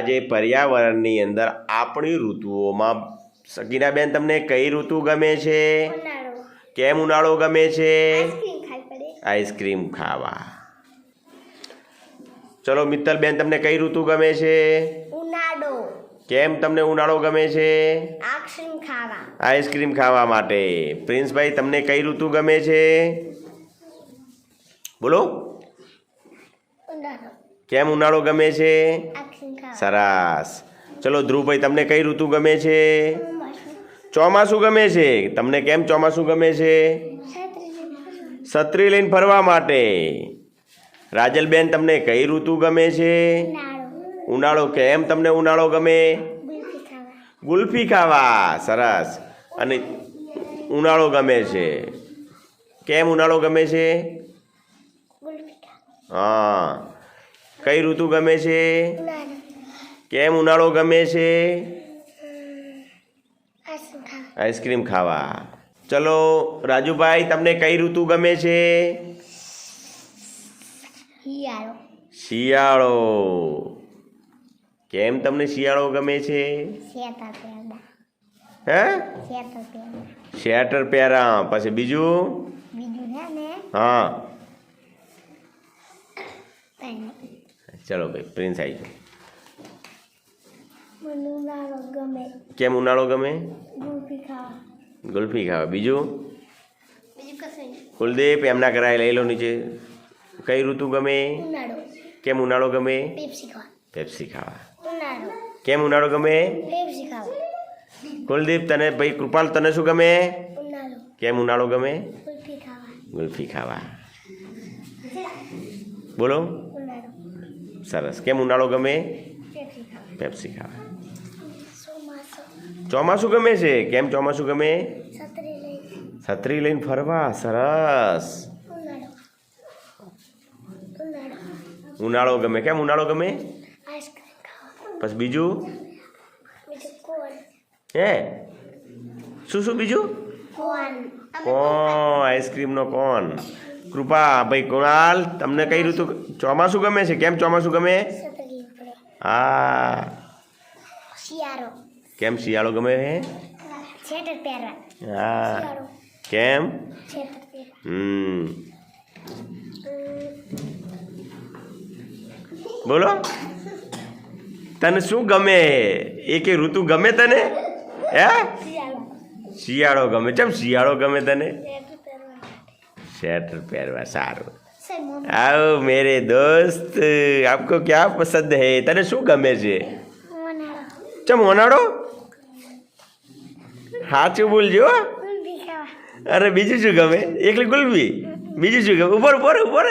આજે પર્યાવરણની અંદર આપણી ઋતુઓમાં સગીનાબેન તમને કઈ ઋતુ ગમે છે? કેમ ઉનાળો ગમે છે? આઈસ્ક્રીમ ખાવા. ચલો મિત્તલબેન તમને કઈ ઋતુ ગમે છે? ઉનાળો. કેમ તમને ઉનાળો ગમે છે? આઈસ્ક્રીમ ખાવા. આઈસ્ક્રીમ ખાવા માટે. પ્રિન્સભાઈ તમને કઈ ઋતુ ગમે છે? બોલો. ઉનાળો. કેમ ઉનાળો ગમે છે? સરસ. ચલો ધ્રુવભાઈ તમને કઈ ઋતુ ગમે છે? ચોમાસું. ગમે છે? તમને કેમ ચોમાસું ગમે છે? છત્રી લઈને ફરવા માટે. રાજલબેન તમને કઈ ઋતુ ગમે છે? ઉનાળો. કેમ તમને ઉનાળો ગમે? ગુલ્ફી ખાવા. સરસ. અને ઉનાળો ગમે છે? કેમ ઉનાળો ગમે છે? હા. કઈ ઋતુ ગમે છે? કેમ ઉનાળો ગમે છે? આઈસ્ક્રીમ ખાવા. ચલો રાજુભાઈ તમને કઈ ઋતુ ગમે છે? શિયાળો. કેમ તમને શિયાળો ગમે છે? હે? શેટર પહેરા. પછી બીજું? બીજું હા. ચલો ભાઈ પ્રિન્સ આવી ગયો કેમ ઉનાળો ગમે? ગુલ્ફી ખાવા. બીજું? કુલદીપ એમના કરાય લઈ લો નીચે. કઈ ઋતુ ગમે? કેમ ઉનાળો ગમે? પેપ્સી ખાવા. કેમ ઉનાળો ગમે? કુલદીપ તને ભાઈ કૃપાલ તને શું ગમે? કેમ ઉનાળો ગમે? ગુલ્ફી ખાવા. બોલો. સરસ. કેમ ઉનાળો ગમે? પેપ્સી ખાવા. ચોમાસું. ગમે છે? કેમ ચોમાસું ગમે? છત્રી લઈને. ફરવા? સરસ. ઉનાળો. ગમે. કેમ ઉનાળો ગમે? બસ પછી બીજું? હે? શું શું બીજું? કોણ આઈસ્ક્રીમનો કોણ કૃપા ભાઈ કુણાલ તમને કઈ ઋતુ ચોમાસું ગમે છે? કેમ ચોમાસું ગમે? હા. શિયાળો. કેમ શિયાળો ગમે છે હા. કેમ? હમ. બોલો. તને શું ગમે? એ ઋતુ ગમે તને? હે? શિયાળો. ગમે. ચમ શિયાળો ગમે તને? સ્વેટર પહેરવા સારું સર મમ્મી आओ मेरे दोस्त आपको क्या पसंद है તને શું ગમે છે ઉનાળો ચમ ઉનાળો સાચું બોલજો હો. ગુલ્ફી ખાવા અરે બીજું શું ગમે એકલી ગુલબી બીજું શું ગમે ઉપર ઉપર ઉપર